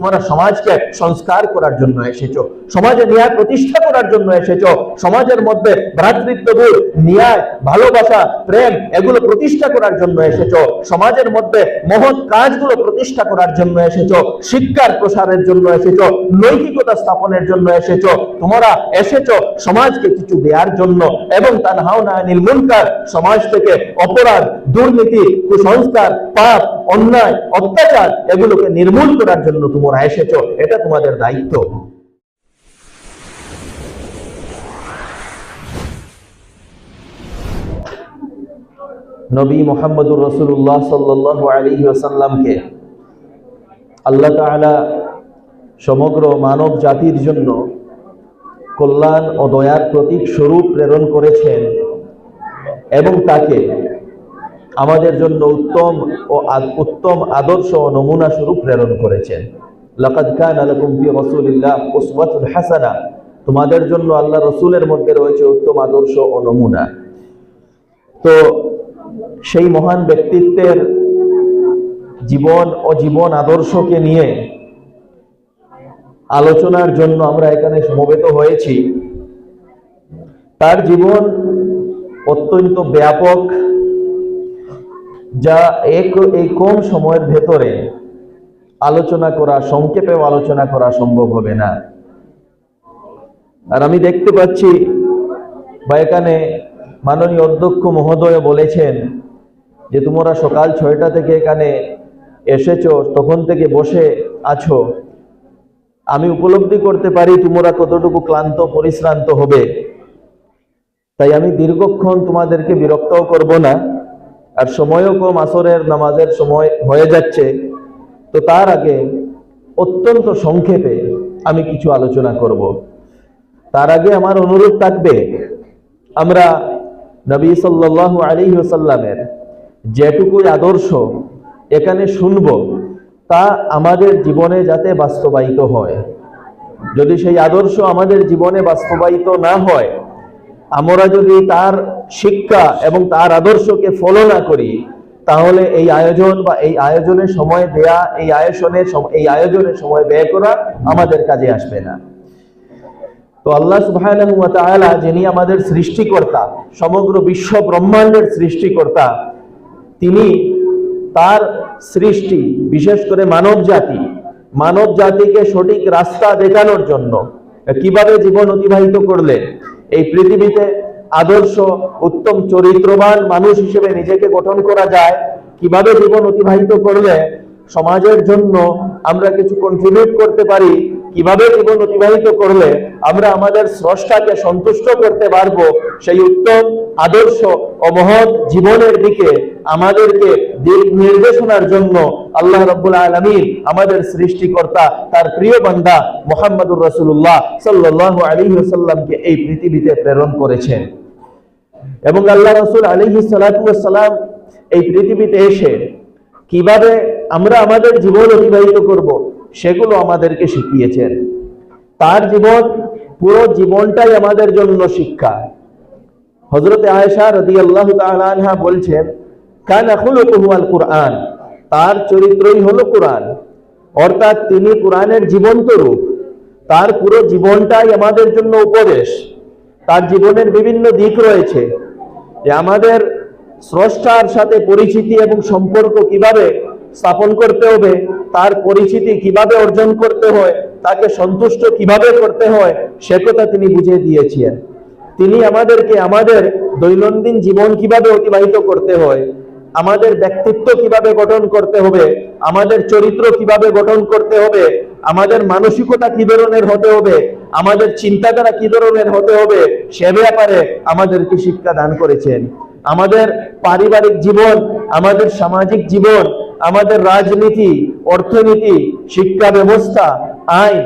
তোমরা সমাজকে সংস্কার করার জন্য এসেছ, সমাজে ন্যায় প্রতিষ্ঠা করার জন্য এসেছ, সমাজের মধ্যে ভ্রাতৃত্ববোধ ন্যায়, ভালোবাসা, প্রেম এগুলো প্রতিষ্ঠা করার জন্য এসেছ, সমাজের মধ্যে মহৎ কাজগুলো প্রতিষ্ঠা করার জন্য এসেছ, শিক্ষার প্রসারের জন্য এসেছ, নৈতিকতা স্থাপনের জন্য এসেছ, তোমরা এসেছ সমাজকে কিছু দেওয়ার জন্য এবং তার হাওনা আনিল মুনকার সমাজ থেকে অপরাধ, দুর্নীতি, কুসংস্কার, পাপ, অন্যায়, অত্যাচার এগুলোকে নির্মূল করার জন্য তোমরা এসেছ, এটা তোমাদের দায়িত্ব। নবী মোহাম্মদুর রসুল্লাহ সাল্লাহ আলী আসাল্লামকে আল্লাহ তাআলা সমগ্র মানব জাতির জন্য কল্যাণ ও দয়ার প্রতীক স্বরূপ প্রেরণ করেছেন এবং তাকে আমাদের জন্য উত্তম ও উত্তম আদর্শ ও নমুনা স্বরূপ প্রেরণ করেছেন। লাকাদ হাসানা। তোমাদের জন্য আল্লাহ রসুলের মধ্যে রয়েছে উত্তম আদর্শ ও নমুনা। তো সেই মহান ব্যক্তিত্বের জীবন ও জীবন আদর্শকে নিয়ে আলোচনার জন্য আমরা এখানে সমবেত হয়েছি। তার জীবন অত্যন্ত ব্যাপক, যা এক, এই কম সময়ের ভেতরে আলোচনা করা, সংক্ষেপেও আলোচনা করা সম্ভব হবে না। আর আমি দেখতে পাচ্ছি, বা এখানে মাননীয় অধ্যক্ষ মহোদয় বলেছেন যে, তোমরা সকাল ছয়টা থেকে এখানে এসেছ, তখন থেকে বসে আছো। আমি উপলব্ধি করতে পারি, তোমরা কতটুকু ক্লান্ত, পরিশ্রান্ত হবে। তাই আমি দীর্ঘক্ষণ তোমাদেরকে বিরক্তও করব না। আর সময়ও কম, আসরের নামাজের সময় হয়ে যাচ্ছে। তো তার আগে অত্যন্ত সংক্ষেপে আমি কিছু আলোচনা করব। তার আগে আমার অনুরোধ থাকবে, আমরা নবী সাল্লাল্লাহু আলাইহি ওয়াসাল্লামের যেটুকুই আদর্শ এখানে শুনব, তা আমাদের জীবনে যাতে বাস্তবায়িত হয়। যদি সেই আদর্শ আমাদের জীবনে বাস্তবায়িত না হয়, আমরা যদি তার শিক্ষা এবং তার আদর্শকে ফলো না করি তাহলে এই আয়োজন বা এই আয়োজনের সময় দেয়া, এই আয়োজনের এই আয়োজনের সময় ব্যয় করা আমাদের কাজে আসবে না। তো আল্লাহ তাআলা যিনি আমাদের সৃষ্টিকর্তা, সমগ্র বিশ্ব ব্রহ্মাণ্ডের সৃষ্টিকর্তা, তিনি তার সৃষ্টি, বিশেষ করে মানব জাতি, মানব জাতিকে সঠিক রাস্তা দেখানোর জন্য, কীভাবে জীবন অতিবাহিত করলে এই পৃথিবীতে আদর্শ, উত্তম, চরিত্রবান মানুষ হিসেবে নিজেকে গঠন করা যায়, কীভাবে জীবন অতিবাহিত করলে সমাজের জন্য আমরা কিছু কন্ট্রিবিউট করতে পারি কীভাবে জীবন অতিবাহিত করলে আমরা আমাদের স্রষ্টাকে সন্তুষ্ট করতে পারব, সেই উত্তম, আদর্শ ও মহৎ জীবনের দিকে আমাদেরকে দিক নির্দেশনার জন্য আল্লাহ রব্বুল আলমীর আমাদের সৃষ্টিকর্তা, তার প্রিয় বান্দা মোহাম্মদুর রসুল্লাহ সাল্লাহ আলী সাল্লামকে এই পৃথিবীতে প্রেরণ করেছেন। এবং আল্লাহ রসুল আলিহি সালাম এই পৃথিবীতে এসে কীভাবে আমরা আমাদের জীবন অতিবাহিত করব, সেগুলো আমাদেরকে শিখিয়েছেন। তার জীবন, পুরো জীবনটাই আমাদের জন্য শিক্ষা। হজরত আয়েশা রদি আল্লাহ আনহা বলছেন, কান আল কোরআন তার চরিত্রই হলো কোরআন। অর্থাৎ তিনি কোরআনের জীবন্ত রূপ। তার পুরো জীবনটাই আমাদের জন্য উপদেশ। তার জীবনের বিভিন্ন দিক রয়েছে। যে আমাদের স্রষ্টার সাথে পরিচিতি এবং সম্পর্ক কীভাবে স্থাপন করতে হবে, তার পরিচিতি কীভাবে অর্জন করতে হয়, তাকে সন্তুষ্ট কীভাবে করতে হয়, সে কথা তিনি বুঝিয়ে দিয়েছেন। তিনি আমাদেরকে আমাদের দৈনন্দিন জীবন কীভাবে অতিবাহিত করতে হয়, আমাদের ব্যক্তিত্ব কীভাবে গঠন করতে হবে, আমাদের চরিত্র কীভাবে গঠন করতে হবে, আমাদের মানসিকতা কি ধরনের হতে হবে, আমাদের চিন্তাধারা কি ধরনের হতে হবে, সে ব্যাপারে আমাদেরকে শিক্ষা দান করেছেন। আমাদের পারিবারিক জীবন, আমাদের সামাজিক জীবন, আমাদের রাজনীতি, অর্থনীতি, শিক্ষা ব্যবস্থা, আইন,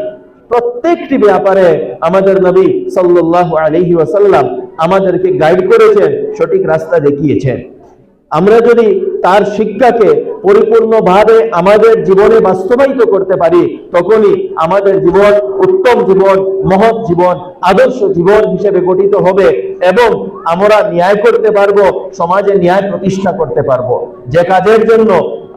প্রত্যেকটি ব্যাপারে আমাদের নবী সাল্লাল্লাহু আলাইহি ওয়াসাল্লাম আমাদেরকে গাইড করেছেন, সঠিক রাস্তা দেখিয়েছেন। আমরা যদি তার শিক্ষাকে পরিপূর্ণভাবে আমাদের জীবনে বাস্তবায়িত করতে পারি, তখনই আমাদের জীবন উত্তম জীবন, মহৎ জীবন, আদর্শ জীবন হিসেবে গঠিত হবে এবং আমরা ন্যায় করতে পারব, সমাজে ন্যায় প্রতিষ্ঠা করতে পারব। যে কাজের জন্য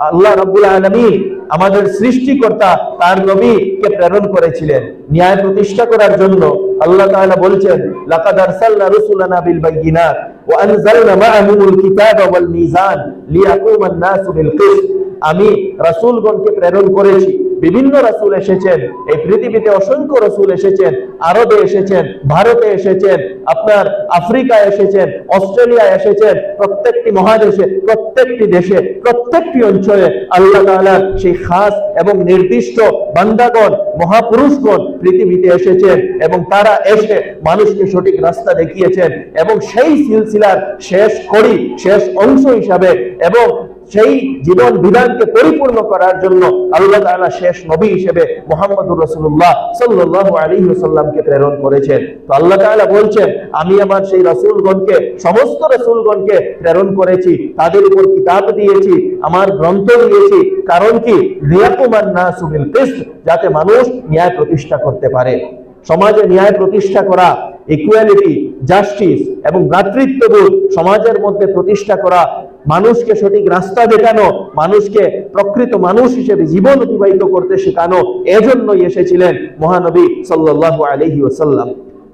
আল্লাহ রাব্বুল আলামিন আমাদের সৃষ্টিকর্তা, তার নবীকে প্রেরণ করেছিলেন। ন্যায় প্রতিষ্ঠা করার জন্য আল্লাহ তাআলা বলছেন, লাকাদ আরসালনা রুসুলানা বিল বাইয়িনাত ওয়া আনজালনা মাআহুমুল কিতাবা ওয়াল মিজান লিয়াকুমান নাসু বিল কিসত। আমি রাসূলগণকে প্রেরণ করেছি। বিভিন্ন রাসূল এসেছেন, এই পৃথিবীতে অসংখ্য রাসূল এসেছেন, আরবে এসেছেন, ভারতে এসেছেন, আপনার আফ্রিকা এসেছেন অস্ট্রেলিয়া এসেছেন, প্রত্যেকটি মহাদেশে, প্রত্যেকটি দেশে, প্রত্যেকটি অঞ্চলে আল্লাহ তাআলার সেই খাস এবং নির্দিষ্ট বান্দাগণ, মহাপুরুষগণ পৃথিবীতে এসেছেন এবং তারা এসে মানুষকে সঠিক রাস্তা দেখিয়েছেন এবং সেই সিলসিলার শেষ কড়ি শেষ অংশ হিসাবে এবং সেই জীবন বিধানকে পরিপূর্ণ করার জন্য আল্লাহ তাআলা শেষ নবী হিসেবে মোহাম্মদুর রাসূলুল্লাহ সাল্লাল্লাহু আলাইহি ওয়াসাল্লামকে প্রেরণ করেছেন। তো আল্লাহ তাআলা বলছেন, আমি আমার সেই রাসূলগণকে, সমস্ত রাসূলগণকে প্রেরণ করেছি, তাদের উপর কিতাব দিয়েছি, আমার গ্রন্থ দিয়েছি। কারণ কি? লিয়াকুমান নাসু বিল কিসত যাতে মানুষ ন্যায় প্রতিষ্ঠা করতে পারে। সমাজে ন্যায় প্রতিষ্ঠা করা ইকুয়ালিটি জাস্টিস এবং ভ্রাতৃত্ববোধ সমাজের মধ্যে প্রতিষ্ঠা করা মানুষকে সঠিক রাস্তা দেখানো, মানুষকে প্রকৃত মানুষ হিসেবে জীবন অতিবাহিত করতে শেখানো, এজন্যই এসেছিলেন মহানবী সাল্লাল্লাহু আলাইহি ওয়াসাল্লাম।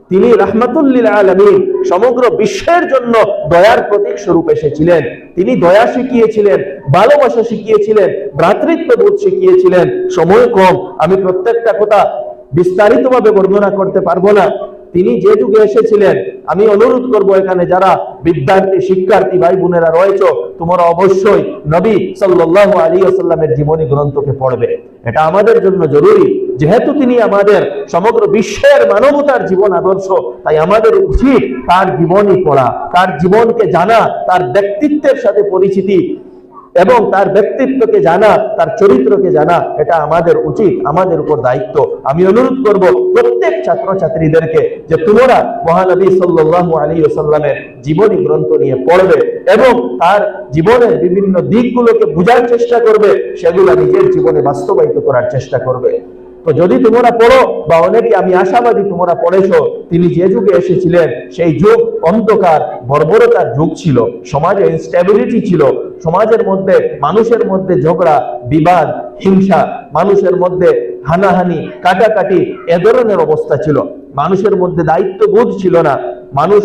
তিনি রাহমাতুল্লিল আলামিন সমগ্র বিশ্বের জন্য দয়ার প্রতীক স্বরূপ এসেছিলেন। তিনি দয়া শিখিয়েছিলেন, ভালোবাসা শিখিয়েছিলেন ভ্রাতৃত্ববোধ শিখিয়েছিলেন। সময় কম, আমি প্রত্যেকটা কথা বিস্তারিতভাবে বর্ণনা করতে পারব না। তিনি যে যুগে এসেছিলেন, আমি অনুরোধ করব এখানে যারা বিদ্যার্থী, শিক্ষার্থী, ভাই বোনেরা রয়েছে, তোমরা অবশ্যই নবী সাল্লাল্লাহু আলাইহি ওয়াসাল্লামের জীবনী গ্রন্থকে পড়বে। এটা আমাদের জন্য জরুরি। যেহেতু তিনি আমাদের সমগ্র বিশ্বের মানবতার জীবন আদর্শ, তাই আমাদের উচিত তার জীবনী পড়া, তার জীবনকে জানা, তার ব্যক্তিত্বের সাথে পরিচিতি এবং তার ব্যক্তিত্বকে জানা, তার চরিত্রকে জানা, এটা আমাদের উচিত, আমাদের উপর দায়িত্ব। আমি অনুরোধ করব প্রত্যেক ছাত্রছাত্রীদেরকে যে তোমরা মহানবী সাল্লাহ আলী ওসাল্লামের জীবনী গ্রন্থ নিয়ে পড়বে এবং তার জীবনের বিভিন্ন দিকগুলোকে বোঝার চেষ্টা করবে, সেগুলো নিজের জীবনে বাস্তবায়িত করার চেষ্টা করবে। তো যদি তোমরা পড়ো, বা অনেকে আমি আশাবাদী তোমরা পড়েছো, তিনি যে যুগে এসেছিলেন, সেই যুগ অন্ধকার, বর্বরতার যুগ ছিল সমাজে ইনস্টেবিলিটি ছিল, সমাজের মধ্যে, মানুষের মধ্যে ঝগড়া, বিবাদ, হিংসা, মানুষের মধ্যে হানাহানি, কাটাকাটি, এ ধরনের অবস্থা ছিল। মানুষের মধ্যে দায়িত্ববোধ ছিল না। মানুষ,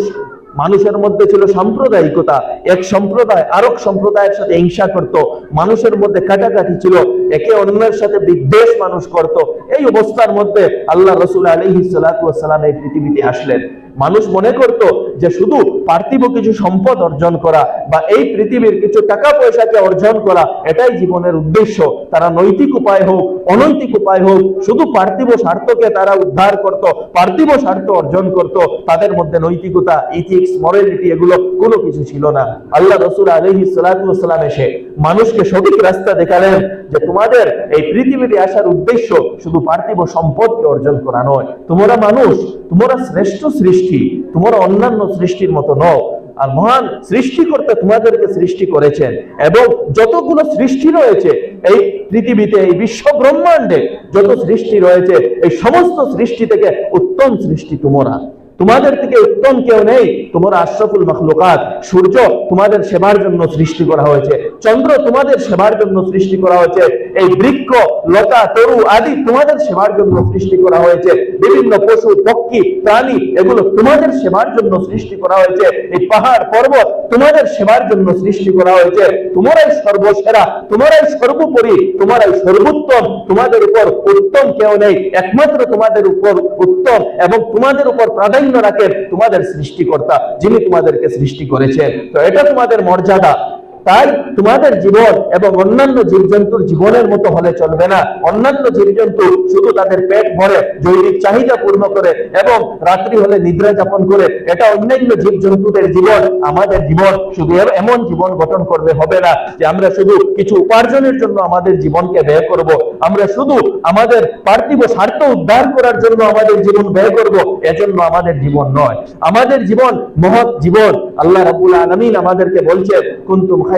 মানুষের মধ্যে ছিল সাম্প্রদায়িকতা। এক সম্প্রদায়, আরেক সম্প্রদায়ের সাথে হিংসা করত। মানুষের মধ্যে কাটাকাটি ছিল। একে অন্যের সাথে বিদ্বেষ মানুষ করত। এই অবস্থার মধ্যে আল্লাহ রসুল আলহি সালাম এই পৃথিবীতে আসলেন। মানুষ মনে করত যে শুধু পার্থিব কিছু সম্পদ অর্জন করা বা এই পৃথিবীর কিছু টাকা পয়সাকে অর্জন করা, এটাই জীবনের উদ্দেশ্য। তারা নৈতিক উপায় হোক, অনৈতিক উপায় হোক, শুধু পার্থিব স্বার্থকে তারা উদ্ধার করত, পার্থিব স্বার্থ অর্জন করত, তাদের মধ্যে নৈতিকতা ইথিক্স মরালিটি এগুলো কোনো কিছু ছিল না। আল্লাহ রসুল আলহি সালাম এসে মানুষকে সঠিক রাস্তা দেখালেন যে তোমাদের এই পৃথিবীতে আসার উদ্দেশ্য শুধু পার্থিব সম্পদকে অর্জন করা নয়। তোমরা মানুষ, তোমরা শ্রেষ্ঠ সৃষ্টি তোমরা অন্যান্য সৃষ্টির মতো নও। আর মহান সৃষ্টিকর্তা তোমাদেরকে সৃষ্টি করেছেন এবং যতগুলো সৃষ্টি রয়েছে, এই পৃথিবীতে, এই বিশ্ব ব্রহ্মাণ্ডে যত সৃষ্টি রয়েছে, এই সমস্ত সৃষ্টি থেকে উত্তম সৃষ্টি তোমরা। তোমাদের থেকে উত্তম কেউ নেই। তোমরা আশরাফুল মখলুকাত, সূর্য তোমাদের সেবার জন্য সৃষ্টি করা হয়েছে। চন্দ্র তোমাদের সেবার জন্য সৃষ্টি করা হয়েছে। এই বৃক্ষ, লতা, তরু আদি তোমাদের সেবার জন্য সৃষ্টি করা হয়েছে। বিভিন্ন পশু, পক্ষী, প্রাণী এগুলো তোমাদের সেবার জন্য সৃষ্টি করা হয়েছে। এই পাহাড় পর্বত তোমাদের সেবার জন্য সৃষ্টি করা হয়েছে। তোমরাই সর্বসেরা, তোমরাই সর্বোপরি, তোমরাই সর্বোত্তম। তোমাদের উপর উত্তম কেউ নেই। একমাত্র তোমাদের উপর উত্তম এবং তোমাদের উপর প্রাধান্য রাখেন তোমাদের সৃষ্টিকর্তা যিনি তোমাদেরকে সৃষ্টি করেছেন। তো এটা তোমাদের মর্যাদা। তাই তোমাদের জীবন এবং অন্যান্য জীবজন্তুর জীবনের মতো হলে চলবে না। অন্যান্য জীবজন্তু শুধু তাদের পেট ভরে, জৈবিক চাহিদা পূর্ণ করে এবং রাত্রি হলে নিদ্রা যাপন করে। এটা অন্যান্য জীবজন্তুদের জীবন, আমাদের জীবন। শুধু এমন জীবন গঠন করবে হবে না যে আমরা শুধু কিছু উপার্জনের জন্য আমাদের জীবনকে ব্যয় করব। আমরা শুধু আমাদের পার্থিব স্বার্থ উদ্ধার করার জন্য আমাদের জীবন ব্যয় করব। এজন্য আমাদের জীবন নয়। আমাদের জীবন মহৎ জীবন। আল্লাহ রাব্বুল আলামিন আমাদেরকে বলছেন, কুনতুম লিন-নাস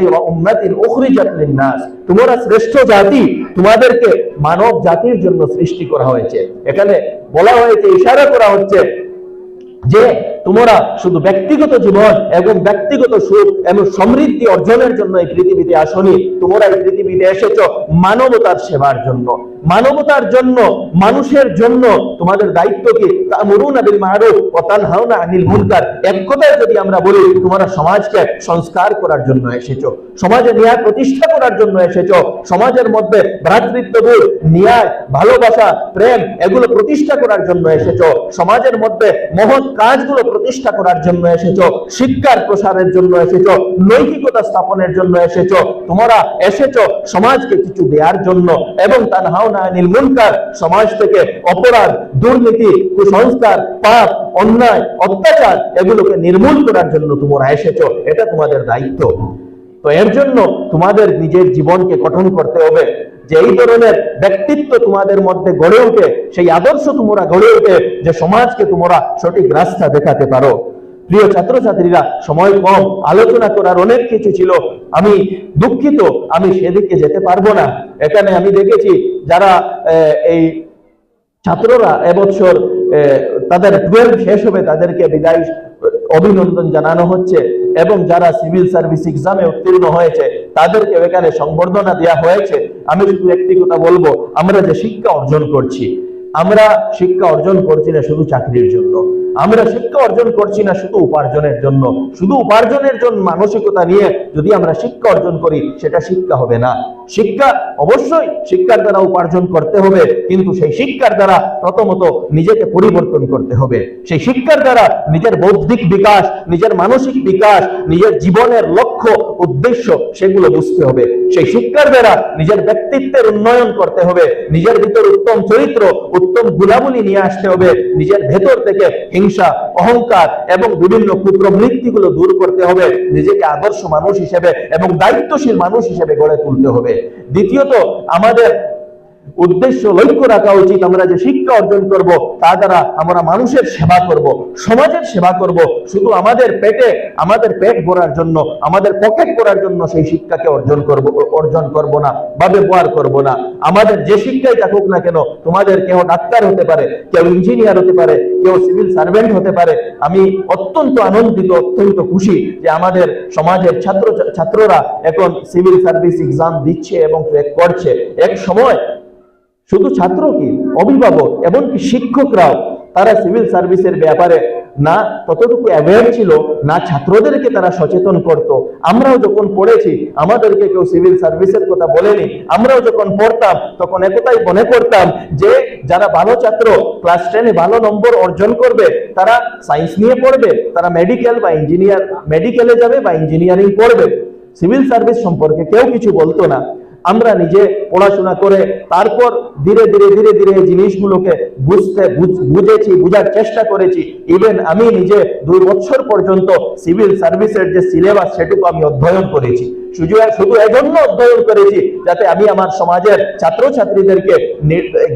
তোমরা শ্রেষ্ঠ জাতি, তোমাদেরকে মানব জাতির জন্য সৃষ্টি করা হয়েছে। এখানে বলা হয়েছে, ইশারা করা হচ্ছে যে তোমরা শুধু ব্যক্তিগত জীবন এবং ব্যক্তিগত সুখ এবং সমৃদ্ধি অর্জনের জন্য এই পৃথিবীতে আসনি। তোমরা এই পৃথিবীতে এসেছ মানবতার সেবার জন্য। মানবতার জন্য, মানুষের জন্য। তোমাদের দায়িত্ব কি? আনিল মুনকার। এক কথায় যদি আমরা বলি, তোমরা সমাজকে সংস্কার করার জন্য এসেছ, সমাজে ন্যায় প্রতিষ্ঠা করার জন্য এসেছ, সমাজের মধ্যে ভ্রাতৃত্ববোধ ন্যায়, ভালোবাসা, প্রেম, এগুলো প্রতিষ্ঠা করার জন্য এসেছ, সমাজের মধ্যে মহৎ কাজগুলো প্রতিষ্ঠা করার জন্য এসেছ, শিক্ষার প্রসারের জন্য এসেছ, নৈতিকতা স্থাপনের জন্য এসেছ, তোমরা এসেছ সমাজকে কিছু দেওয়ার জন্য এবং তানহাউনা আনিল মুনকার সমাজ থেকে অপরাধ, দুর্নীতি, কুসংস্কার, পাপ, অন্যায়, অত্যাচার এগুলোকে নির্মূল করার জন্য তোমরা এসেছ, এটা তোমাদের দায়িত্ব। তো এর জন্য তোমাদের নিজের জীবনকে গঠন করতে হবে। যে এই ধরনের ব্যক্তিত্ব তোমাদের মধ্যে গড়ে ওঠে সেই আদর্শ তোমরা গড়ে ওঠে যে সমাজকে তোমরা সঠিক রাস্তা দেখাতে পারো। প্রিয় ছাত্রছাত্রীরা, সময় কম, আলোচনা করার অনেক কিছু ছিল। আমি দুঃখিত, আমি সেদিকে যেতে পারব না। এখানে আমি দেখেছি যারা এই ছাত্ররা এবছর তাদের টুয়েলভ শেষ হবে তাদেরকে বিদায়, অভিনন্দন জানানো হচ্ছে এবং যারা সিভিল সার্ভিস এক্সামে উত্তীর্ণ হয়েছে, তাদেরকে এখানে সংবর্ধনা দেওয়া হয়েছে। আমি শুধু একটি কথা বলব, আমরা যে শিক্ষা অর্জন করছি, আমরা শিক্ষা অর্জন করছি না শুধু চাকরির জন্য। আমরা শিক্ষা অর্জন করছি না শুধু উপার্জনের জন্য। শুধু উপার্জনের জন্য মানসিকতা নিয়ে যদি আমরা শিক্ষা অর্জন করি, সেটা শিক্ষা হবে না। শিক্ষা অবশ্যই শিক্ষার দ্বারা উপার্জন করতে হবে, কিন্তু সেই শিক্ষার দ্বারা প্রথমত নিজেকে পরিবর্তন করতে হবে। সেই শিক্ষার দ্বারা নিজের বৌদ্ধিক বিকাশ, নিজের মানসিক বিকাশ, নিজের জীবনের লক্ষ্য, উদ্দেশ্য সেগুলো বুঝতে হবে। সেই শিক্ষার দ্বারা নিজের ব্যক্তিত্বের উন্নয়ন করতে হবে, নিজের ভিতর উত্তম চরিত্র, উত্তম গুণাবলী নিয়ে আসতে হবে, নিজের ভেতর থেকে হিংসা, অহংকার এবং বিভিন্ন কুপ্রবৃত্তিগুলো দূর করতে হবে, নিজেকে আদর্শ মানুষ হিসেবে এবং দায়িত্বশীল মানুষ হিসেবে গড়ে তুলতে হবে। দ্বিতীয়ত আমাদের উদ্দেশ্য লক্ষ্য রাখা উচিত আমরা যে শিক্ষা অর্জন করব, তা দ্বারা আমরা মানুষের সেবা করব, সমাজের সেবা করব। শুধু আমাদের পেটে, আমাদের পেট ভরার জন্য, আমাদের পকেট করার জন্য সেই শিক্ষাকে অর্জন করব অর্জন করব না, বা ব্যবহার করব না। আমাদের যে শিক্ষাই থাকুক না কেন, তোমাদের কেউ ডাক্তার হতে পারে, কেউ ইঞ্জিনিয়ার হতে পারে, কেউ সিভিল সার্ভেন্ট হতে পারে। আমি অত্যন্ত আনন্দিত, অত্যন্ত খুশি যে আমাদের সমাজের ছাত্র, ছাত্ররা এখন সিভিল সার্ভিস এক্সাম দিচ্ছে এবং ক্র্যাক করছে। এক সময় শুধু ছাত্র কি? অভিভাবক, এমনকি শিক্ষকরাও তারা সিভিল সার্ভিসের ব্যাপারে না ততটুকু অ্যাওয়ার ছিল, না ছাত্রদেরকে তারা সচেতন করত। আমরাও যখন পড়েছি, আমাদেরকে কেউ সিভিল সার্ভিসের কথা বলেনি। আমরাও যখন পড়তাম, তখন একটাই মনে করতাম যে যারা ভালো ছাত্র ক্লাস টেনে ভালো নম্বর অর্জন করবে, তারা সায়েন্স নিয়ে পড়বে, তারা মেডিকেল বা ইঞ্জিনিয়ার মেডিকেলে যাবে বা ইঞ্জিনিয়ারিং পড়বে। সিভিল সার্ভিস সম্পর্কে কেউ কিছু বলতো না। আমরা নিজে পড়াশোনা করে তারপর ধীরে ধীরে ধীরে ধীরে এই জিনিসগুলোকে বুঝতে বুঝেছি, বুঝার চেষ্টা করেছি। ইভেন আমি নিজে দুই বছর পর্যন্ত সিভিল সার্ভিসের যে সিলেবাস সেটুকু আমি অধ্যয়ন করেছি। শুধু এজন্য অধ্যয়ন করেছি যাতে আমি আমার সমাজের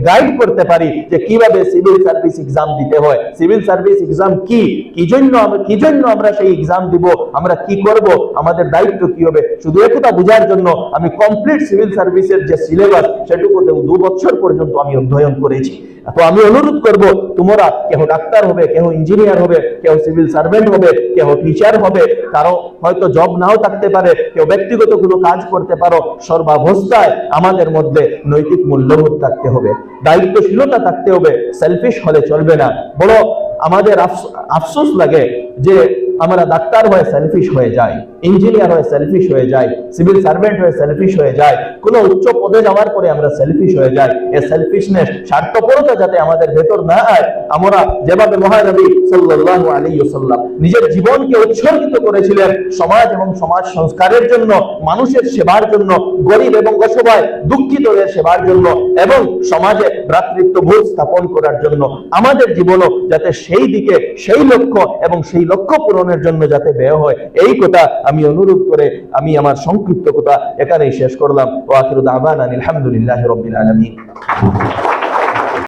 গাইড করতে পারি যে কীভাবে সিভিল সার্ভিস এক্সাম দিতে হয়। সিভিল সার্ভিস এক্সাম কি? কি জন্য কি জন্য আমরা সেই এক্সাম দিব? আমরা কি করব? আমাদের দায়িত্ব কি হবে? শুধু বোঝার জন্য আমি কমপ্লিট সিভিল সার্ভিসের যে সিলেবাস সেটুকু দু বছর পর্যন্ত আমি অধ্যয়ন করেছি। তো আমি অনুরোধ করব, তোমরা কেহ ডাক্তার হবে, কেহ ইঞ্জিনিয়ার হবে কেউ সিভিল সার্ভেন্ট হবে কেউ টিচার হবে, কারও হয়তো জব নাও থাকতে পারে, কেউ ব্যক্তিগত কোনো কাজ করতে পারো, সর্বাবস্থায় আমাদের মধ্যে নৈতিক মূল্যবোধ থাকতে হবে, দায়িত্বশীলতা থাকতে হবে সেলফিশ হলে চলবে না। বড় আমাদের আফসোস লাগে যে আমরা ডাক্তার হয়ে সেলফিশ হয়ে যাই ইঞ্জিনিয়ার হয়ে সেলফিশ হয়ে যাই সিভিল সার্ভেন্ট হয়ে সেলফিশ হয়ে যাই, কোনো উচ্চ পদে যাওয়ার পরে আমরা সেলফিশ হয়ে যাই। এই সেলফিশনেস স্বার্থপরতা যাতে আমাদের ভেতর না আয়, আমরা যেভাবে মহানবী সাল্লাল্লাহু আলাইহি ওয়াসাল্লাম নিজের জীবনকে উৎসর্গিত করেছিলেন, সমাজ এবং সমাজ সংস্কারের জন্য, মানুষের সেবার জন্য, গরিব এবং অসহায়, দুঃখিতদের সেবার জন্য, এবং সমাজে ভ্রাতৃত্ববোধ স্থাপন করার জন্য আমাদের জীবনও যাতে সেই দিকে, সেই লক্ষ্য এবং সেই লক্ষ্য পূরণের জন্য যাতে ব্যয় হয়। এই কথা আমি অনুরোধ করে আমি আমার সংক্ষিপ্ত কথা এখানেই শেষ করলাম। ওয়াকিরু দাওয়ানা আলহামদুলিল্লাহ রবিল আলামিন।